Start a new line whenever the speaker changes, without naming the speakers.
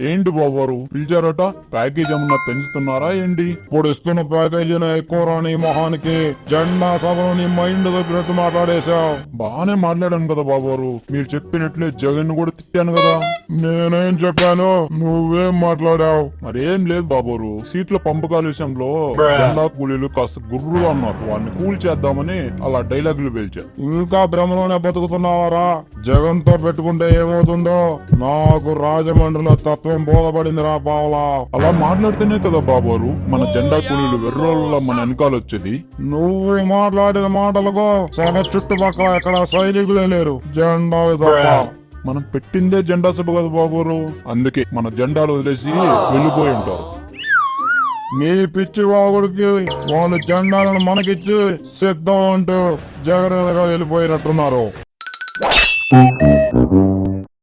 ఏంటి బాబారు పిలిచారట? ప్యాకేజ్ ఏమన్నా పెంచుతున్నారా ఏంటి? ఇప్పుడు ఇస్తున్న ప్యాకేజీని ఎక్కువ రాని మొహానికి. జెండా సభలోని మైండ్ దగ్గరట్టు మాట్లాడేశావు. బాగానే మాట్లాడాను కదా బాబారు మీరు చెప్పినట్లే జగన్ కూడా తిట్టాను కదా. నేనేం చెప్పాను? నువ్వేం మాట్లాడావు? మరేం లేదు బాబోరు సీట్ల పంపకాల విషయంలో జెండా కూలీలు కాస్త గుర్రుగా ఉన్నారు. వాడిని కూల్ చేద్దామని అలా డైలాగులు పేల్చా ఇంకా భ్రమలోనే బతుకుతున్నావారా? జగన్తో పెట్టుకుంటే ఏమవుతుందో? నాకు రాజమండ్రిలో తప్ప బోధపడింది రా బావలా? అలా మాట్లాడితేనే కదా బాబోరు. మన జెండా కూలీలు వెర్రోళ్ళ మన వెనకాల వచ్చేది. నువ్వు మాట్లాడిన మాటలుగో సగ చుట్టుపక్కల ఎక్కడ సైనికులే లేరు. జెండా విధంగా మనం పెట్టిందే జెండా సభ కదా బాబోరు. అందుకే మన జెండాలు వదిలేసి వెళ్ళిపోయి ఉంటారు. మీ పిచ్చి బాబుడికి వాళ్ళు జెండాలను మనకిచ్చి సిద్ధం అంటూ జాగ్రత్తగా వెళ్ళిపోయినట్టున్నారు.